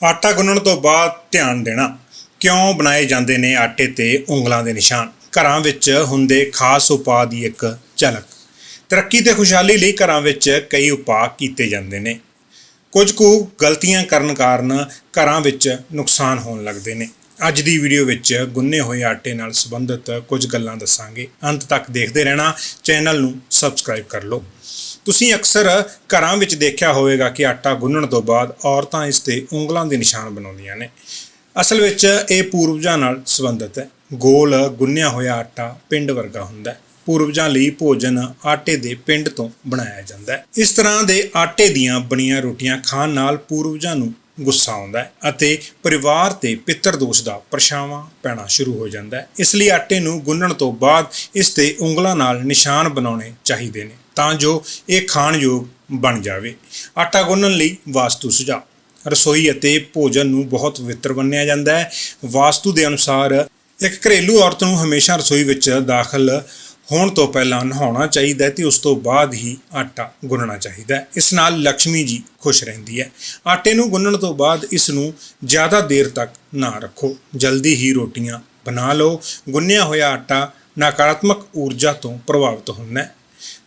ਆਟਾ ਗੁੰਨਣ ਤੋਂ ਬਾਅਦ ਧਿਆਨ ਦੇਣਾ, ਕਿਉਂ ਬਣਾਏ ਜਾਂਦੇ ਨੇ ਆਟੇ ਤੇ ਉਂਗਲਾਂ ਦੇ ਨਿਸ਼ਾਨ? ਘਰਾਂ ਵਿੱਚ ਹੁੰਦੇ ਖਾਸ ਉਪਾਅ ਦੀ ਇੱਕ ਝਲਕ। ਤਰੱਕੀ ਤੇ ਖੁਸ਼ਹਾਲੀ ਲਈ ਘਰਾਂ ਵਿੱਚ ਕਈ ਉਪਾਅ ਕੀਤੇ ਜਾਂਦੇ ਨੇ। ਕੁਝ ਕੁ ਗਲਤੀਆਂ ਕਰਨ ਕਾਰਨ ਘਰਾਂ ਵਿੱਚ ਨੁਕਸਾਨ ਹੋਣ ਲੱਗਦੇ ਨੇ। ਅੱਜ ਦੀ ਵੀਡੀਓ ਵਿੱਚ ਗੁੰਨੇ ਹੋਏ ਆਟੇ ਨਾਲ ਸੰਬੰਧਿਤ ਕੁਝ ਗੱਲਾਂ ਦੱਸਾਂਗੇ। ਅੰਤ ਤੱਕ ਦੇਖਦੇ ਰਹਿਣਾ, ਚੈਨਲ ਨੂੰ ਸਬਸਕ੍ਰਾਈਬ ਕਰ ਲਓ। ਤੁਸੀਂ ਅਕਸਰ ਘਰਾਂ ਵਿੱਚ ਦੇਖਿਆ ਹੋਵੇਗਾ ਕਿ ਆਟਾ ਗੁੰਨਣ ਤੋਂ ਬਾਅਦ ਔਰਤਾਂ ਇਸ ਤੇ ਉਂਗਲਾਂ ਦੇ ਨਿਸ਼ਾਨ ਬਣਾਉਂਦੀਆਂ ਨੇ। ਅਸਲ ਵਿੱਚ ਇਹ ਪੂਰਵਜਾਂ ਨਾਲ ਸੰਬੰਧਿਤ ਹੈ। ਗੋਲ ਗੁੰਨਿਆ ਹੋਇਆ ਆਟਾ ਪਿੰਡ ਵਰਗਾ ਹੁੰਦਾ ਹੈ। ਪੂਰਵਜਾਂ ਲਈ ਭੋਜਨ ਆਟੇ ਦੇ ਪਿੰਡ ਤੋਂ ਬਣਾਇਆ ਜਾਂਦਾ ਹੈ। ਇਸ ਤਰ੍ਹਾਂ ਦੇ ਆਟੇ ਦੀਆਂ ਬਣੀਆਂ ਰੋਟੀਆਂ ਖਾਣ ਨਾਲ ਪੂਰਵਜਾਂ ਨੂੰ ਗੁੱਸਾ ਆਉਂਦਾ ਹੈ ਅਤੇ ਪਰਿਵਾਰ ਤੇ ਪਿੱਤਰ ਦੋਸ਼ ਦਾ ਪਰਛਾਵਾਂ ਪੈਣਾ ਸ਼ੁਰੂ ਹੋ ਜਾਂਦਾ ਹੈ। ਇਸ ਲਈ ਆਟੇ ਨੂੰ ਗੁੰਨਣ ਤੋਂ ਬਾਅਦ ਇਸ ਤੇ ਉਂਗਲਾਂ ਨਾਲ ਨਿਸ਼ਾਨ ਬਣਾਉਣੇ ਚਾਹੀਦੇ ਨੇ। ਤਾਂ ਜੋ ਇਹ ਖਾਣਯੋਗ ਬਣ ਜਾਵੇ। ਆਟਾ ਗੁੰਨਣ ਲਈ ਵਾਸਤੂ ਸੁਝਾਅ। ਰਸੋਈ ਅਤੇ ਭੋਜਨ ਨੂੰ ਬਹੁਤ ਪਵਿੱਤਰ ਮੰਨਿਆ ਜਾਂਦਾ ਹੈ। ਵਾਸਤੂ ਦੇ ਅਨੁਸਾਰ ਇੱਕ ਘਰੇਲੂ ਔਰਤ ਨੂੰ ਹਮੇਸ਼ਾ ਰਸੋਈ ਵਿੱਚ ਦਾਖਲ ਹੋਣ ਤੋਂ ਪਹਿਲਾਂ ਨਹਾਉਣਾ ਚਾਹੀਦਾ ਹੈ ਤੇ ਉਸ ਤੋਂ ਬਾਅਦ ਹੀ ਆਟਾ ਗੁੰਨਣਾ ਚਾਹੀਦਾ ਹੈ। ਇਸ ਨਾਲ ਲక్ష్ਮੀ ਜੀ ਖੁਸ਼ ਰਹਿੰਦੀ ਹੈ। ਆਟੇ ਨੂੰ ਗੁੰਨਣ ਤੋਂ ਬਾਅਦ ਇਸ ਨੂੰ ਜ਼ਿਆਦਾ ਦੇਰ ਤੱਕ ਨਾ ਰੱਖੋ। ਜਲਦੀ ਹੀ ਰੋਟੀਆਂ ਬਣਾ ਲਓ। ਗੁੰਨਿਆ ਹੋਇਆ ਆਟਾ ਨਕਾਰਾਤਮਕ ਊਰਜਾ ਤੋਂ ਪ੍ਰਭਾਵਿਤ ਹੁੰਦਾ ਹੈ।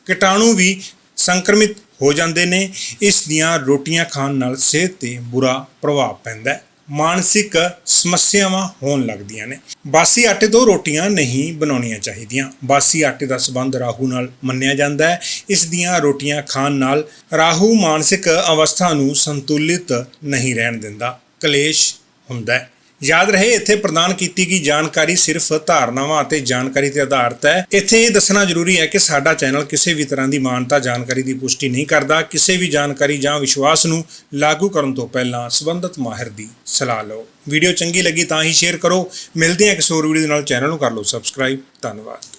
ਕੀਟਾਣੂ ਵੀ ਸੰਕਰਮਿਤ ਹੋ ਜਾਂਦੇ ਨੇ, ਇਸ ਦੀਆਂ ਰੋਟੀਆਂ ਖਾਣ ਨਾਲ ਸਿਹਤ ਤੇ ਬੁਰਾ ਪ੍ਰਭਾਵ ਪੈਂਦਾ ਹੈ। ਮਾਨਸਿਕ ਸਮੱਸਿਆਵਾਂ ਹੋਣ ਲੱਗਦੀਆਂ ਨੇ। ਬਾਸੀ ਆਟੇ ਤੋਂ ਰੋਟੀਆਂ ਨਹੀਂ ਬਣਾਉਣੀਆਂ ਚਾਹੀਦੀਆਂ। ਬਾਸੀ ਆਟੇ ਦਾ ਸਬੰਧ ਰਾਹੂ ਨਾਲ ਮੰਨਿਆ ਜਾਂਦਾ ਹੈ। ਇਸ ਦੀਆਂ ਰੋਟੀਆਂ ਖਾਣ ਨਾਲ ਰਾਹੂ ਮਾਨਸਿਕ ਅਵਸਥਾ ਨੂੰ ਸੰਤੁਲਿਤ ਨਹੀਂ ਰਹਿਣ ਦਿੰਦਾ। ਕਲੇਸ਼ ਹੁੰਦਾ ਹੈ। ਯਾਦ ਰਹੇ, ਇੱਥੇ ਪ੍ਰਦਾਨ ਕੀਤੀ ਗਈ ਜਾਣਕਾਰੀ ਸਿਰਫ ਧਾਰਨਾਵਾਂ ਅਤੇ ਜਾਣਕਾਰੀ ਤੇ ਆਧਾਰਿਤ ਹੈ। ਇੱਥੇ ਇਹ ਦੱਸਣਾ ਜ਼ਰੂਰੀ ਹੈ ਕਿ ਸਾਡਾ ਚੈਨਲ ਕਿਸੇ ਵੀ ਤਰ੍ਹਾਂ ਦੀ ਮਾਨਤਾ, ਜਾਣਕਾਰੀ ਦੀ ਪੁਸ਼ਟੀ ਨਹੀਂ ਕਰਦਾ। ਕਿਸੇ ਵੀ ਜਾਣਕਾਰੀ ਜਾਂ ਵਿਸ਼ਵਾਸ ਨੂੰ ਲਾਗੂ ਕਰਨ ਤੋਂ ਪਹਿਲਾਂ ਸੰਬੰਧਿਤ ਮਾਹਿਰ ਦੀ ਸਲਾਹ ਲਓ। ਵੀਡੀਓ ਚੰਗੀ ਲੱਗੀ ਤਾਂ ਹੀ ਸ਼ੇਅਰ ਕਰੋ। ਮਿਲਦੇ ਹਾਂ ਕਿਸੇ ਹੋਰ ਵੀਡੀਓ ਦੇ ਨਾਲ। ਚੈਨਲ ਨੂੰ ਕਰ ਲਓ ਸਬਸਕ੍ਰਾਈਬ। ਧੰਨਵਾਦ।